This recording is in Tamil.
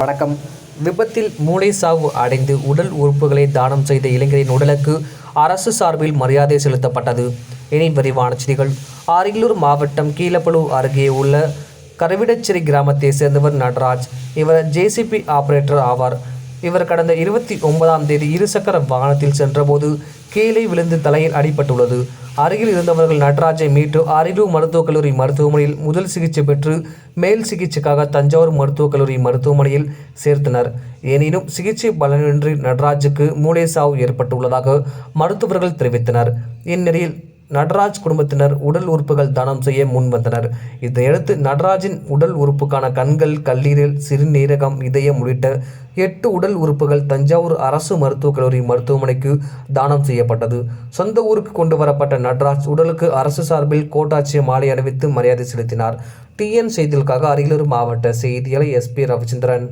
வணக்கம். விபத்தில் மூளை சாவு அடைந்து உடல் உறுப்புகளை தானம் செய்த இளைஞரின் உடலுக்கு அரசு சார்பில் மரியாதை செலுத்தப்பட்டது. இனி விரிவான செய்திகள். அரியலூர் மாவட்டம் கீழப்பழு அருகே உள்ள கருவிடச்சிறை கிராமத்தை சேர்ந்தவர் நடராஜ் இவர் ஜேசிபி ஆபரேட்டர் ஆவார். இவர் கடந்த இருபத்தி ஒன்பதாம் தேதி இருசக்கர வாகனத்தில் சென்றபோது கீழே விழுந்து தலையில் அடிபட்டுள்ளது. அருகில் இருந்தவர்கள் நடராஜை மீட்டு அரியலூர் மருத்துவக் கல்லூரி மருத்துவமனையில் முதல் சிகிச்சை பெற்று மேல் சிகிச்சைக்காக தஞ்சாவூர் மருத்துவக் கல்லூரி மருத்துவமனையில் சேர்த்தனர். எனினும் சிகிச்சை பலனின்றி நடராஜுக்கு மூளை சாவு ஏற்பட்டுள்ளதாக மருத்துவர்கள் தெரிவித்தனர். இந்நிலையில் நடராஜ் குடும்பத்தினர் உடல் உறுப்புகள் தானம் செய்ய முன்வந்தனர். இதையடுத்து நடராஜின் உடல் உறுப்புக்கான கண்கள் கல்லீரல் சிறுநீரகம் இதயம் உள்ளிட்ட எட்டு உடல் உறுப்புகள் தஞ்சாவூர் அரசு மருத்துவக் கல்லூரி மருத்துவமனைக்கு தானம் செய்யப்பட்டது. சொந்த ஊருக்கு கொண்டு வரப்பட்ட நடராஜ் உடலுக்கு அரசு சார்பில் கோட்டாட்சிய மாலை அணிவித்து மரியாதை செலுத்தினார். டிஎன் செய்திகளுக்காக அரியலூர் மாவட்ட செய்தியாளர் எஸ்பி ரவிச்சந்திரன்.